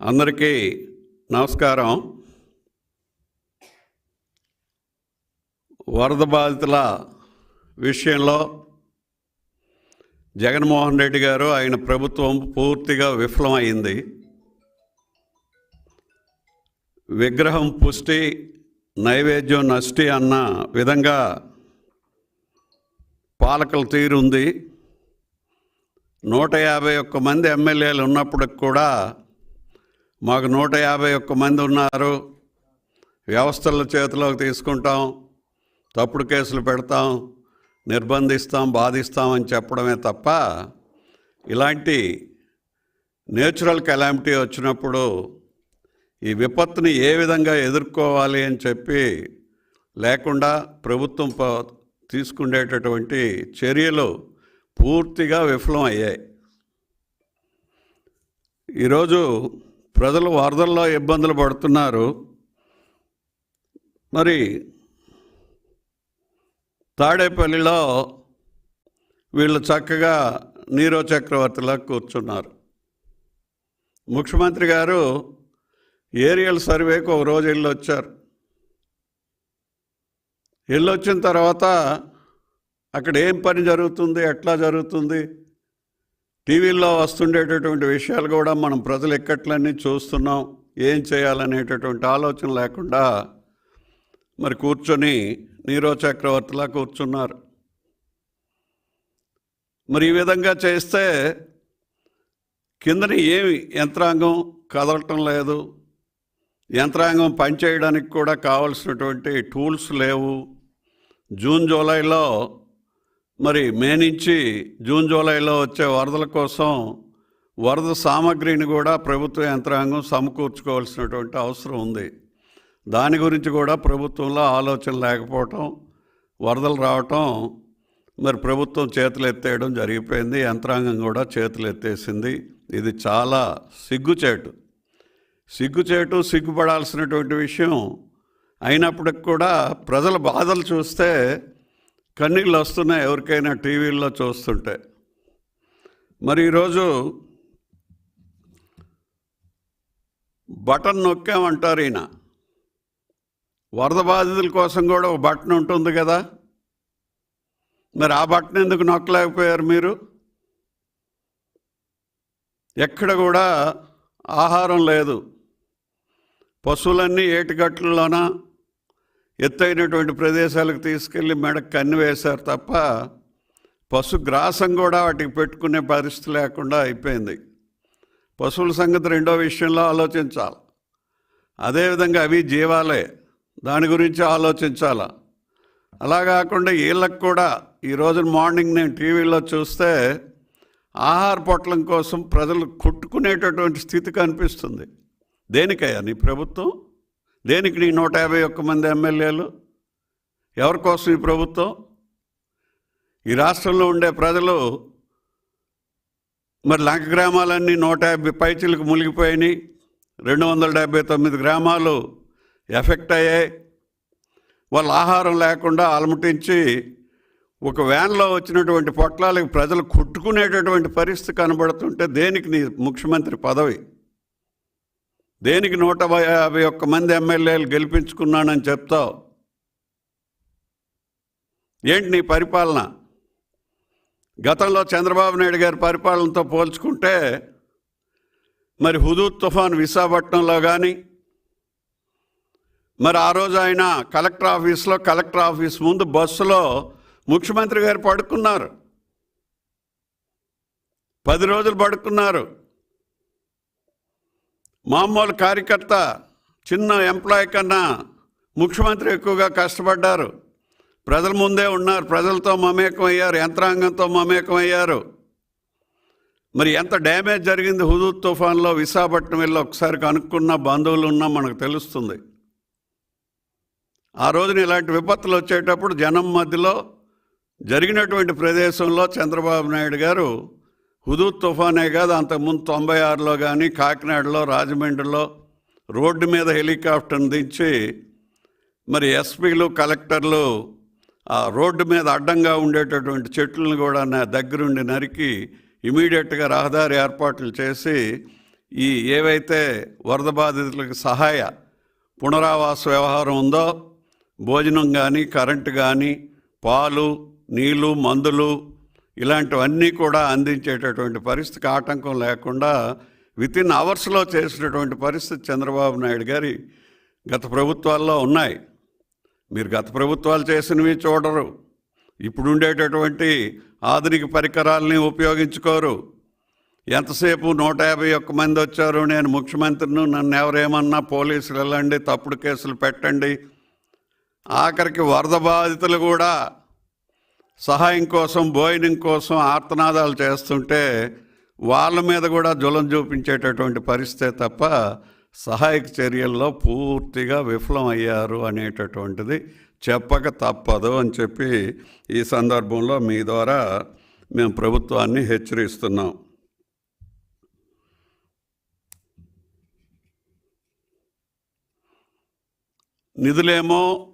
అందరికీ నమస్కారం. వరద బాధితుల విషయంలో జగన్మోహన్ రెడ్డి గారు ఆయన ప్రభుత్వం పూర్తిగా విఫలమైంది. విగ్రహం పుష్టి నైవేద్యం నష్టి అన్న విధంగా పాలకుల తీరుంది నూట యాభై ఒక్క మంది ఎమ్మెల్యేలు ఉన్నప్పటికి కూడా మాకు నూట యాభై ఒక్క మంది ఉన్నారు. వ్యవస్థల చేతిలోకి తీసుకుంటాం. తప్పుడు కేసులు పెడతాం. నిర్బంధిస్తాం బాధిస్తాం అని చెప్పడమే తప్ప ఇలాంటి నేచురల్ కెలామిటీ వచ్చినప్పుడు ఈ విపత్తుని ఏ విధంగా ఎదుర్కోవాలి అని చెప్పి లేకుండా ప్రభుత్వం ప- తీసుకునేటటువంటి చర్యలు పూర్తిగా విఫలం అయ్యాయి. ఈరోజు ప్రజలు వరదల్లో ఇబ్బందులు పడుతున్నారు. మరి తాడేపల్లిలో వీళ్ళు చక్కగా నీరో చక్రవర్తిలా కూర్చున్నారు. ముఖ్యమంత్రి గారు ఏరియల్ సర్వేకు ఒక రోజు వెళ్ళి వచ్చారు వెళ్ళి వచ్చిన తర్వాత అక్కడ ఏం పని జరుగుతుంది ఎట్లా జరుగుతుంది టీవీల్లో వస్తుండేటటువంటి విషయాలు కూడా మనం ప్రజలు ఎక్కట్లన్నీ చూస్తున్నాం ఏం చేయాలనేటటువంటి ఆలోచన లేకుండా మరి కూర్చొని నీరో చక్రవర్తిలా కూర్చున్నారు. మరి ఈ విధంగా చేస్తే కిందని ఏమి యంత్రాంగం కదలటం లేదు. యంత్రాంగం పనిచేయడానికి కూడా కావలసినటువంటి టూల్స్ లేవు. జూన్ జూలైలో మరి మే నుంచి జూన్ జూలైలో వచ్చే వరదల కోసం వరద సామాగ్రిని కూడా ప్రభుత్వ యంత్రాంగం సమకూర్చుకోవాల్సినటువంటి అవసరం ఉంది. దాని గురించి కూడా ప్రభుత్వంలో ఆలోచన లేకపోవటం వరదలు రావటం మరి ప్రభుత్వం చేతులు ఎత్తేయడం జరిగిపోయింది యంత్రాంగం కూడా చేతులు ఎత్తేసింది. ఇది చాలా సిగ్గుచేటు. సిగ్గుచేటు సిగ్గుపడాల్సినటువంటి విషయం అయినప్పటికి కూడా ప్రజల బాధలు చూస్తే కన్నీళ్ళు వస్తున్నాయి ఎవరికైనా టీవీల్లో చూస్తుంటే. మరి ఈరోజు బటన్ నొక్కామంటారు ఈయన. వరద బాధితుల కోసం కూడా ఒక బటన్ ఉంటుంది కదా. మరి ఆ బటన్ ఎందుకు నొక్కలేకపోయారు మీరు? ఎక్కడ కూడా ఆహారం లేదు. పశువులన్నీ ఏటిగట్లలోన ఎత్తైనటువంటి ప్రదేశాలకు తీసుకెళ్ళి మెడకు కన్ను వేశారు తప్ప పశు గ్రాసం కూడా వాటికి పెట్టుకునే పరిస్థితి లేకుండా అయిపోయింది. పశువుల సంగతి రెండో విషయంలో ఆలోచించాలి. అదేవిధంగా అవి జీవాలే దాని గురించి ఆలోచించాల. అలా కాకుండా వీళ్ళకి కూడా ఈ రోజు మార్నింగ్ నేను టీవీలో చూస్తే ఆహార పొట్లం కోసం ప్రజలు కొట్టుకునేటటువంటి స్థితి కనిపిస్తుంది. దేనికయ్యా నీ ప్రభుత్వం? దేనికి నీ నూట యాభై ఒక్క మంది ఎమ్మెల్యేలు? ఎవరి కోసం ఈ ప్రభుత్వం? ఈ రాష్ట్రంలో ఉండే ప్రజలు మరి లంక గ్రామాలన్నీ నూట యాభై పైచీలకు మునిగిపోయినాయి. రెండు వందల డెబ్బై తొమ్మిది గ్రామాలు ఎఫెక్ట్ అయ్యాయి. వాళ్ళ ఆహారం లేకుండా అలమటించి ఒక వ్యాన్లో వచ్చినటువంటి పొట్లాలకు ప్రజలు కొట్టుకునేటటువంటి పరిస్థితి కనబడుతుంటే దేనికి నీ ముఖ్యమంత్రి పదవి? దేనికి నూట యాభై ఒక్క మంది ఎమ్మెల్యేలు గెలిపించుకున్నానని చెప్తావు? ఏంటి నీ పరిపాలన? గతంలో చంద్రబాబు నాయుడు గారి పరిపాలనతో పోల్చుకుంటే మరి హుదూద్ తుఫాన్ విశాఖపట్నంలో కానీ మరి ఆ రోజు ఆయన కలెక్టర్ ఆఫీస్లో కలెక్టర్ ఆఫీస్ ముందు బస్సులో ముఖ్యమంత్రి గారు పడుకున్నారు. పది రోజులు పడుకున్నారు. మామూలు కార్యకర్త చిన్న ఎంప్లాయ్ కన్నా ముఖ్యమంత్రి ఎక్కువగా కష్టపడ్డారు. ప్రజల ముందే ఉన్నారు. ప్రజలతో మమేకం అయ్యారు యంత్రాంగంతో మమేకం అయ్యారు మరి ఎంత డ్యామేజ్ జరిగింది హుదూద్ తుఫాన్లో విశాఖపట్నం వెళ్ళి ఒకసారి కనుక్కున్న బంధువులు ఉన్నా మనకు తెలుస్తుంది. ఆ రోజున ఇలాంటి విపత్తులు వచ్చేటప్పుడు జనం మధ్యలో జరిగినటువంటి ప్రదేశంలో చంద్రబాబు నాయుడు గారు హుదూద్ తుఫానే కాదు అంతకుముందు తొంభై ఆరులో కానీ కాకినాడలో రాజమండ్రిలో రోడ్డు మీద హెలికాప్టర్ని దించి మరి ఎస్పీలు కలెక్టర్లు ఆ రోడ్డు మీద అడ్డంగా ఉండేటటువంటి చెట్లను కూడా నా దగ్గరుండి నరికి ఇమీడియట్గా రహదారి ఏర్పాట్లు చేసి ఈ ఏవైతే వరద బాధితులకు సహాయ పునరావాస వ్యవహారం ఉందో భోజనం కానీ కరెంటు కానీ పాలు నీళ్ళు మందులు ఇలాంటివన్నీ కూడా అందించేటటువంటి పరిస్థితికి ఆటంకం లేకుండా విత్ ఇన్ అవర్స్లో చేసినటువంటి పరిస్థితి చంద్రబాబు నాయుడు గారి గత ప్రభుత్వాల్లో ఉన్నాయి. మీరు గత ప్రభుత్వాలు చేసినవి చూడరు. ఇప్పుడు ఉండేటటువంటి ఆధునిక పరికరాలని ఉపయోగించుకోరు. ఎంతసేపు నూట యాభై ఒక్క మంది వచ్చారు నేను ముఖ్యమంత్రిను నన్ను ఎవరేమన్నా పోలీసులు వెళ్ళండి తప్పుడు కేసులు పెట్టండి ఆఖరికి వరద బాధితులు కూడా సహాయం కోసం భోజనం కోసం ఆర్తనాదాలు చేస్తుంటే వాళ్ళ మీద కూడా జులం చూపించేటటువంటి పరిస్థితే తప్ప సహాయక చర్యల్లో పూర్తిగా విఫలం అయ్యారు అనేటటువంటిది చెప్పక తప్పదు అని చెప్పి ఈ సందర్భంలో మీ ద్వారా మేము ప్రభుత్వాన్ని హెచ్చరిస్తున్నాం. నిధులేమో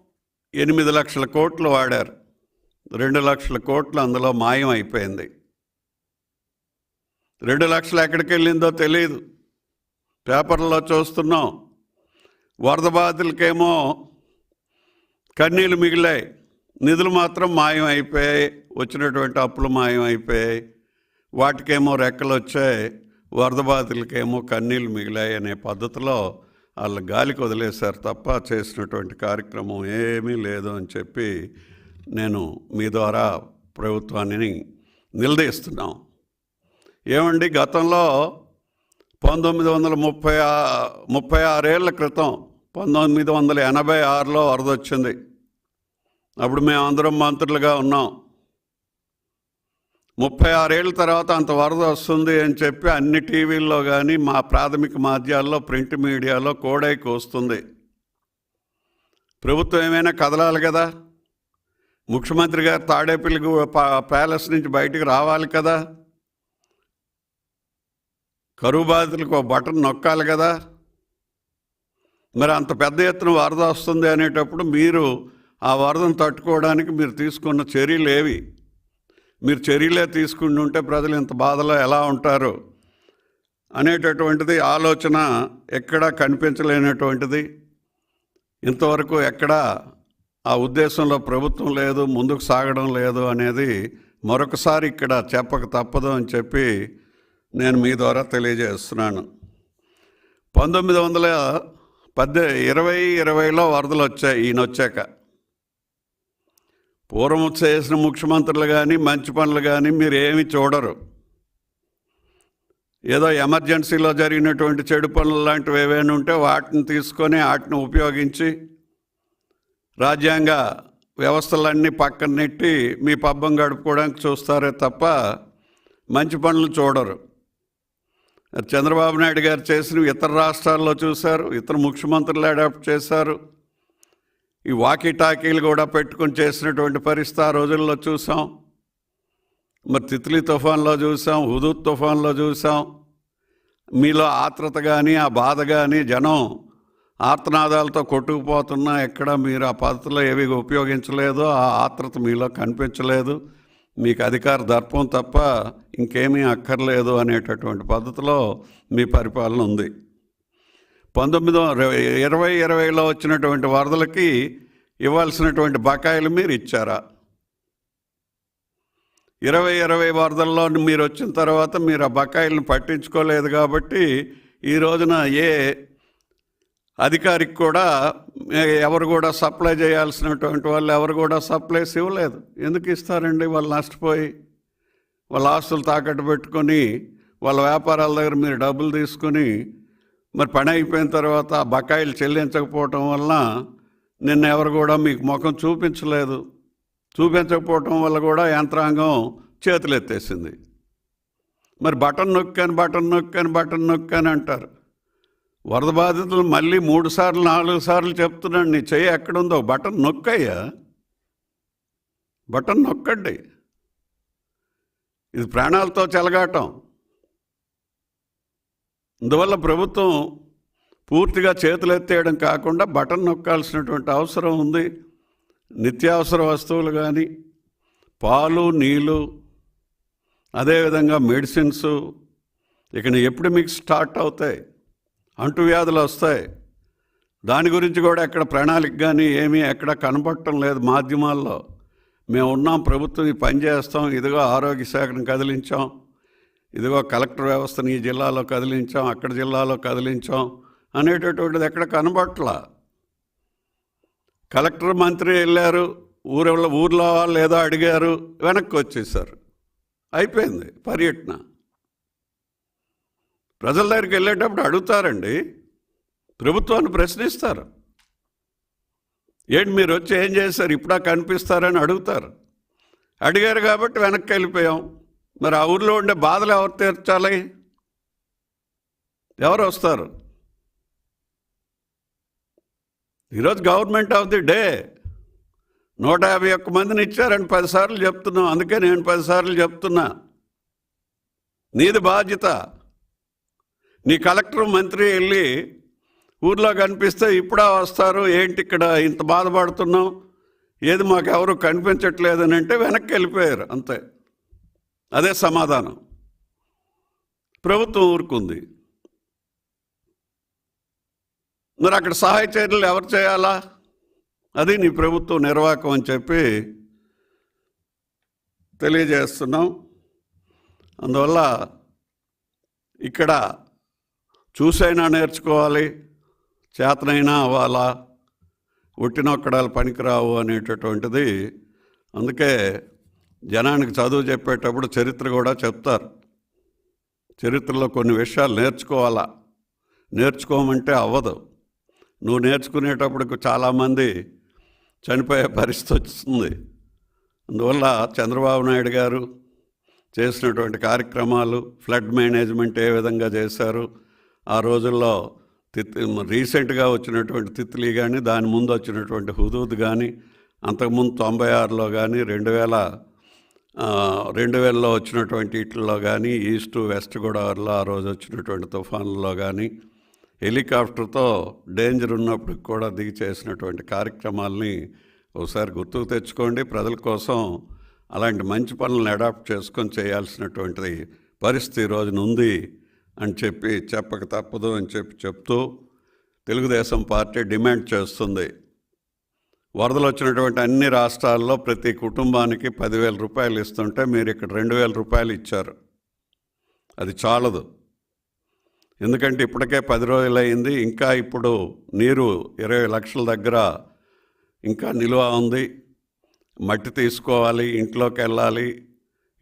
ఎనిమిది లక్షల కోట్లు వాడారు. రెండు లక్షల కోట్లు అందులో మాయం అయిపోయింది. రెండు లక్షలు ఎక్కడికి వెళ్ళిందో తెలియదు పేపర్లో చూస్తున్నాం. వరద బాధితులకేమో కన్నీళ్ళు మిగిలాయి. నిధులు మాత్రం మాయం అయిపోయాయి. వచ్చినటువంటి అప్పులు మాయం అయిపోయాయి. వాటికేమో రెక్కలు వచ్చాయి. వరద బాధితులకేమో కన్నీళ్ళు మిగిలాయి అనే పద్ధతిలో వాళ్ళు గాలికి వదిలేశారు తప్ప చేసినటువంటి కార్యక్రమం ఏమీ లేదు అని చెప్పి నేను మీ ద్వారా ప్రభుత్వాన్ని నిలదీస్తున్నాం. ఏమండి గతంలో పంతొమ్మిది వందల ముప్పై ముప్పై ఆరేళ్ళ క్రితం పంతొమ్మిది వందల ఎనభై ఆరులో వరద వచ్చింది అప్పుడు మేము అందరం మంత్రులుగా ఉన్నాం. ముప్పై ఆరేళ్ళ తర్వాత అంత వరద వస్తుంది అని చెప్పి అన్ని టీవీల్లో కానీ మా ప్రాథమిక మాధ్యాల్లో ప్రింట్ మీడియాలో కోడైకి వస్తుంది ప్రభుత్వం ఏమైనా కదలాలి కదా? ముఖ్యమంత్రి గారు తాడేపల్లికి ప్యాలెస్ నుంచి బయటికి రావాలి కదా. కరువు బాధితులకు ఒక బటన్ నొక్కాలి కదా. మరి అంత పెద్ద ఎత్తున వరద వస్తుంది అనేటప్పుడు మీరు ఆ వరదను తట్టుకోవడానికి మీరు తీసుకున్న చర్యలు ఏవి? మీరు చర్యలే తీసుకుని ఉంటే ప్రజలు ఇంత బాధలో ఎలా ఉంటారు? అనేటటువంటిది ఆలోచన ఎక్కడా కనిపించలేనటువంటిది. ఇంతవరకు ఎక్కడా ఆ ఉద్దేశంలో ప్రభుత్వం లేదు ముందుకు సాగడం లేదు అనేది మరొకసారి ఇక్కడ చెప్పక తప్పదు అని చెప్పి నేను మీ ద్వారా తెలియజేస్తున్నాను. పంతొమ్మిది వందల పద్దె ఇరవై ఇరవైలో వరదలు వచ్చాయి ఈయన వచ్చాక. పూర్వం చేసిన ముఖ్యమంత్రులు కానీ మంచి పనులు కానీ మీరు ఏమి చూడరు. ఏదో ఎమర్జెన్సీలో జరిగినటువంటి చెడు పనులు లాంటివి ఏవైనా ఉంటే వాటిని తీసుకొని వాటిని ఉపయోగించి రాజ్యాంగ వ్యవస్థలన్నీ పక్కన నెట్టి మీ పబ్బం గడుపుకోవడానికి చూస్తారే తప్ప మంచి పనులు చూడరు. చంద్రబాబు నాయుడు గారు చేసిన ఇతర రాష్ట్రాల్లో చూశారు ఇతర ముఖ్యమంత్రులు అడాప్ట్ చేశారు. ఈ వాకీ టాకీలు కూడా పెట్టుకొని చేసినటువంటి పరిస్థితి ఆ రోజుల్లో చూసాం. మరి తిత్లీ తుఫాన్లో చూసాం హుదూద్ తుఫాన్లో చూసాం. మీలో ఆత్రత కానీ ఆ బాధ కానీ జనం ఆర్తనాదాలతో కొట్టుకుపోతున్నా ఎక్కడ మీరు ఆ పద్ధతిలో ఏవి ఉపయోగించలేదు ఆ ఆత్రత మీలో కనిపించలేదు. మీకు అధికార దర్పం తప్ప ఇంకేమీ అక్కర్లేదు అనేటటువంటి పద్ధతిలో మీ పరిపాలన ఉంది. పంతొమ్మిది ఇరవై ఇరవైలో వచ్చినటువంటి వరదలకి ఇవ్వాల్సినటువంటి బకాయిలు మీరు ఇచ్చారా? ఇరవై ఇరవై వరదల్లో మీరు వచ్చిన తర్వాత మీరు ఆ బకాయిలను పట్టించుకోలేదు కాబట్టి ఈ రోజున ఏ అధికారికి కూడా ఎవరు కూడా సప్లై చేయాల్సినటువంటి వాళ్ళు ఎవరు కూడా సప్లైస్ ఇవ్వలేదు. ఎందుకు ఇస్తారండి వాళ్ళు నష్టపోయి? వాళ్ళ ఆస్తులు తాకట్టు పెట్టుకొని వాళ్ళ వ్యాపారాల దగ్గర మీరు డబ్బులు తీసుకొని మరి పని అయిపోయిన తర్వాత ఆ బకాయిలు చెల్లించకపోవటం వలన నిన్న ఎవరు కూడా మీకు ముఖం చూపించలేదు. చూపించకపోవటం వల్ల కూడా యంత్రాంగం చేతులు ఎత్తేసింది మరి బటన్ నొక్కాను బటన్ నొక్కాను బటన్ నొక్కాను అంటారు. వరద బాధితులు మళ్ళీ మూడు సార్లు నాలుగు సార్లు చెప్తున్నాడు నీ చెయ్యి ఎక్కడుందో? బటన్ నొక్కయ్యా. బటన్ నొక్కండి. ఇది ప్రాణాలతో చెలగాటం. అందువల్ల ప్రభుత్వం పూర్తిగా చేతులు ఎత్తేయడం కాకుండా బటన్ నొక్కాల్సినటువంటి అవసరం ఉంది. నిత్యావసర వస్తువులు కానీ పాలు నీళ్ళు అదేవిధంగా మెడిసిన్స్ ఇక ఎప్పుడు మీకు స్టార్ట్ అవుతాయి? అంటువ్యాధులు వస్తాయి. దాని గురించి కూడా ఎక్కడ ప్రణాళిక కానీ ఏమీ ఎక్కడ కనపడటం లేదు మాధ్యమాల్లో. మేము ఉన్నాం ప్రభుత్వం ఈ పని చేస్తాం ఇదిగో ఆరోగ్య శాఖను కదిలించాం ఇదిగో కలెక్టర్ వ్యవస్థను ఈ జిల్లాలో కదిలించాం అక్కడ జిల్లాలో కదిలించాం అనేటటువంటిది ఎక్కడ కనబట్లా కలెక్టర్ మంత్రి వెళ్ళారు ఊరిలో ఊర్లో వాళ్ళు ఏదో అడిగారు వెనక్కి వచ్చేసారు. అయిపోయింది పర్యటన. ప్రజల దగ్గరికి వెళ్ళేటప్పుడు అడుగుతారండి. ప్రభుత్వాన్ని ప్రశ్నిస్తారు. ఏంటి మీరు వచ్చి ఏం చేశారు? ఇప్పుడా కనిపిస్తారని అడుగుతారు. అడిగారు కాబట్టి వెనక్కి వెళ్ళిపోయాం. మరి ఆ ఊర్లో ఉండే బాధలు ఎవరు తీర్చాలి? ఎవరు వస్తారు? ఈరోజు గవర్నమెంట్ ఆఫ్ ది డే. నూట యాభై ఒక్క మందిని ఇచ్చారని పదిసార్లు చెప్తున్నాం. అందుకే నేను పదిసార్లు చెప్తున్నా. నీది బాధ్యత. నీ కలెక్టర్ మంత్రి వెళ్ళి ఊర్లో కనిపిస్తే ఇప్పుడా వస్తారు? ఏంటి ఇక్కడ ఇంత బాధపడుతున్నాం ఏది మాకు ఎవరు కనిపించట్లేదని అంటే వెనక్కి వెళ్ళిపోయారు అంతే. అదే సమాధానం. ప్రభుత్వం ఊరుకుంది. మరి అక్కడ సహాయ చర్యలు ఎవరు చేయాలా? అది నీ ప్రభుత్వం నిర్వాహకం అని చెప్పి తెలియజేస్తున్నాం. అందువల్ల ఇక్కడ చూసైనా నేర్చుకోవాలి చేతనైనా అవ్వాలా ఒట్టినొక్కడాలు పనికిరావు అనేటటువంటిది. అందుకే జనానికి చదువు చెప్పేటప్పుడు చరిత్ర కూడా చెప్తారు. చరిత్రలో కొన్ని విషయాలు నేర్చుకోవాలా? నేర్చుకోమంటే అవ్వదు. నువ్వు నేర్చుకునేటప్పటికి చాలామంది చనిపోయే పరిస్థితి వస్తుంది అందువల్ల చంద్రబాబు నాయుడు గారు చేసినటువంటి కార్యక్రమాలు ఫ్లడ్ మేనేజ్మెంట్ ఏ విధంగా చేశారు ఆ రోజుల్లో తిత్ రీసెంట్గా వచ్చినటువంటి తిత్లీ కానీ దాని ముందు వచ్చినటువంటి హుదూద్ కానీ అంతకుముందు తొంభై ఆరులో కానీ రెండు వేల రెండు వేలలో వచ్చినటువంటి ఇట్లలో కానీ ఈస్ట్ వెస్ట్ గోదావరిలో ఆ రోజు వచ్చినటువంటి తుఫాన్లలో కానీ హెలికాప్టర్తో డేంజర్ ఉన్నప్పుడు కూడా దిగి చేసినటువంటి కార్యక్రమాల్ని ఒకసారి గుర్తుకు తెచ్చుకోండి. ప్రజల కోసం అలాంటి మంచి పనులను అడాప్ట్ చేసుకొని చేయాల్సినటువంటి పరిస్థితి రోజున ఉంది. అని చెప్పి చెప్పక తప్పదు అని చెప్పి చెప్తూ తెలుగుదేశం పార్టీ డిమాండ్ చేస్తుంది. వరదలు వచ్చినటువంటి అన్ని రాష్ట్రాల్లో ప్రతి కుటుంబానికి పదివేల రూపాయలు ఇస్తుంటే మీరు ఇక్కడ రెండు వేల రూపాయలు ఇచ్చారు. అది చాలదు. ఎందుకంటే ఇప్పటికే పది రోజులు అయింది. ఇంకా ఇప్పుడు నీరు ఇరవై లక్షల దగ్గర ఇంకా నిల్వ ఉంది. మట్టి తీసుకోవాలి ఇంట్లోకి వెళ్ళాలి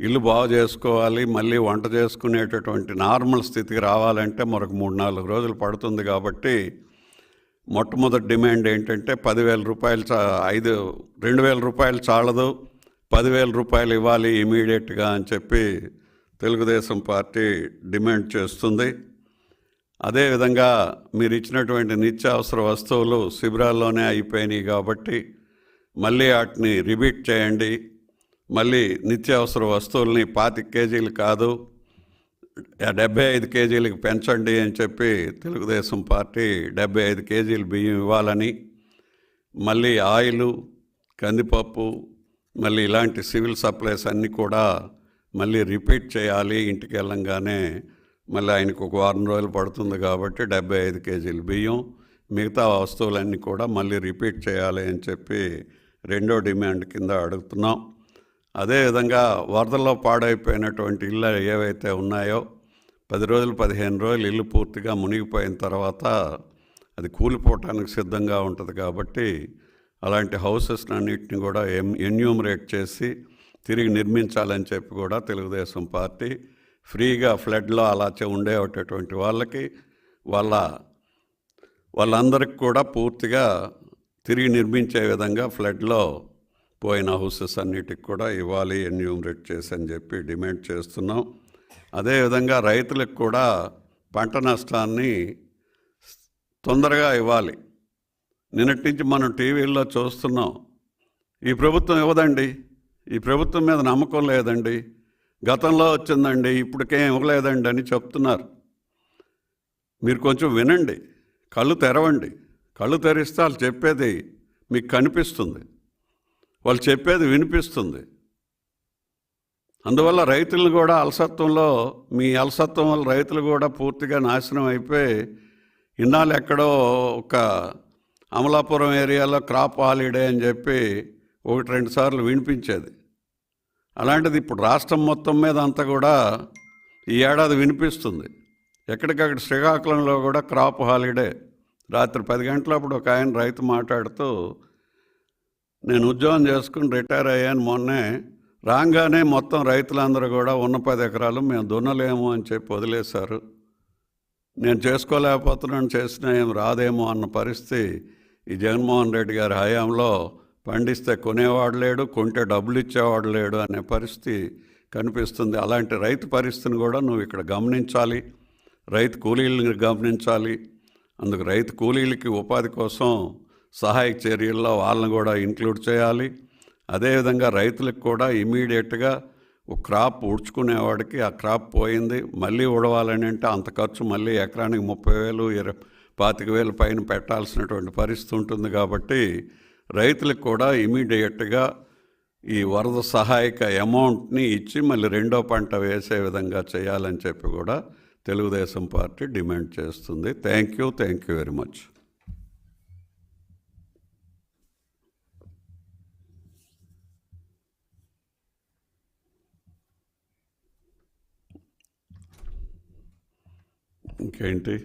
ఇల్లు బాగు చేసుకోవాలి మళ్ళీ వంట చేసుకునేటటువంటి నార్మల్ స్థితికి రావాలంటే మరొక మూడు నాలుగు రోజులు పడుతుంది కాబట్టి మొట్టమొదటి డిమాండ్ ఏంటంటే పదివేల రూపాయలు చా ఐదు రెండు వేల రూపాయలు చాలదు పదివేల రూపాయలు ఇవ్వాలి ఇమీడియట్గా అని చెప్పి తెలుగుదేశం పార్టీ డిమాండ్ చేస్తుంది. అదేవిధంగా మీరు ఇచ్చినటువంటి నిత్యావసర వస్తువులు శిబిరాల్లోనే అయిపోయినాయి కాబట్టి మళ్ళీ వాటిని రిపీట్ చేయండి. మళ్ళీ నిత్యావసర వస్తువుల్ని పాతిక కేజీలు కాదు డెబ్బై ఐదు కేజీలకు పెంచండి అని చెప్పి తెలుగుదేశం పార్టీ డెబ్బై ఐదు కేజీలు బియ్యం ఇవ్వాలని మళ్ళీ ఆయిలు కందిపప్పు మళ్ళీ ఇలాంటి సివిల్ సప్లైస్ అన్నీ కూడా మళ్ళీ రిపీట్ చేయాలి ఇంటికి వెళ్ళంగానే మళ్ళీ ఆయనకు ఒక వారం రోజులు పడుతుంది కాబట్టి డెబ్బై ఐదు కేజీలు బియ్యం మిగతా వస్తువులన్నీ కూడా మళ్ళీ రిపీట్ చేయాలి అని చెప్పి రెండో డిమాండ్ కింద అడుగుతున్నాం. అదేవిధంగా వరదల్లో పాడైపోయినటువంటి ఇళ్ళు ఏవైతే ఉన్నాయో పది రోజులు పదిహేను రోజులు ఇల్లు పూర్తిగా మునిగిపోయిన తర్వాత అది కూలిపోవటానికి సిద్ధంగా ఉంటుంది కాబట్టి అలాంటి హౌసెస్ అన్నిటిని కూడా ఎం ఎన్యూమరేట్ చేసి తిరిగి నిర్మించాలని చెప్పి కూడా తెలుగుదేశం పార్టీ ఫ్రీగా ఫ్లడ్లో అలాచే ఉండేటటువంటి వాళ్ళకి వాళ్ళ వాళ్ళందరికి కూడా పూర్తిగా తిరిగి నిర్మించే విధంగా ఫ్లడ్లో పోయిన హౌసెస్ అన్నిటికి కూడా ఇవ్వాలి ఎన్యూమరేట్ చేసి అని చెప్పి డిమాండ్ చేస్తున్నాం. అదేవిధంగా రైతులకు కూడా పంట నష్టాన్ని తొందరగా ఇవ్వాలి. నిన్నటి నుంచి మనం టీవీల్లో చూస్తున్నాం ఈ ప్రభుత్వం ఇవ్వదండి ఈ ప్రభుత్వం మీద నమ్మకం లేదండి గతంలో వచ్చిందండి ఇప్పటికేం ఇవ్వలేదండి అని చెప్తున్నారు. మీరు కొంచెం వినండి కళ్ళు తెరవండి కళ్ళు తెరిస్తే వాళ్ళు చెప్పేది మీకు కనిపిస్తుంది. వాళ్ళు చెప్పేది వినిపిస్తుంది. అందువల్ల రైతులను కూడా అలసత్వంలో మీ అలసత్వం వల్ల రైతులు కూడా పూర్తిగా నాశనం అయిపోయి ఇన్నాళ్ళు ఎక్కడో ఒక అమలాపురం ఏరియాలో క్రాప్ హాలిడే అని చెప్పి ఒకటి రెండు సార్లు వినిపించేది. అలాంటిది ఇప్పుడు రాష్ట్రం మొత్తం మీద అంతా కూడా ఈ ఏడాది వినిపిస్తుంది. ఎక్కడికక్కడ శ్రీకాకుళంలో కూడా క్రాప్ హాలిడే. రాత్రి పది గంటలప్పుడు ఒక ఆయన రైతు మాట్లాడుతూ నేను ఉద్యోగం చేసుకుని రిటైర్ అయ్యాను మొన్నే. రాగానే మొత్తం రైతులందరూ కూడా ఉన్న పది ఎకరాలు మేము దున్నలేము అని చెప్పి వదిలేశారు. నేను చేసుకోలేకపోతున్నాను చేసినా ఏం రాదేమో అన్న పరిస్థితి ఈ జగన్మోహన్ రెడ్డి గారి హయాంలో పండిస్తే కొనేవాడు లేడు కొంటే డబ్బులు ఇచ్చేవాడు లేడు అనే పరిస్థితి కనిపిస్తుంది. అలాంటి రైతు పరిస్థితిని కూడా నువ్వు ఇక్కడ గమనించాలి. రైతు కూలీలను గమనించాలి. అందుకు రైతు కూలీలకి ఉపాధి కోసం సహాయక చర్యల్లో వాళ్ళని కూడా ఇంక్లూడ్ చేయాలి. అదేవిధంగా రైతులకు కూడా ఇమీడియట్గా ఒక క్రాప్ ఉడ్చుకునేవాడికి ఆ క్రాప్ పోయింది. మళ్ళీ ఉడవాలని అంటే అంత ఖర్చు మళ్ళీ ఎకరానికి ముప్పై వేలు ఇరవై పాతిక వేలు పైన పెట్టాల్సినటువంటి పరిస్థితి ఉంటుంది కాబట్టి రైతులకు కూడా ఇమీడియట్గా ఈ వరద సహాయక అమౌంట్ని ఇచ్చి మళ్ళీ రెండో పంట వేసే విధంగా చేయాలని చెప్పి కూడా తెలుగుదేశం పార్టీ డిమాండ్ చేస్తుంది. Thank you thank you very much. ఇంకేంటి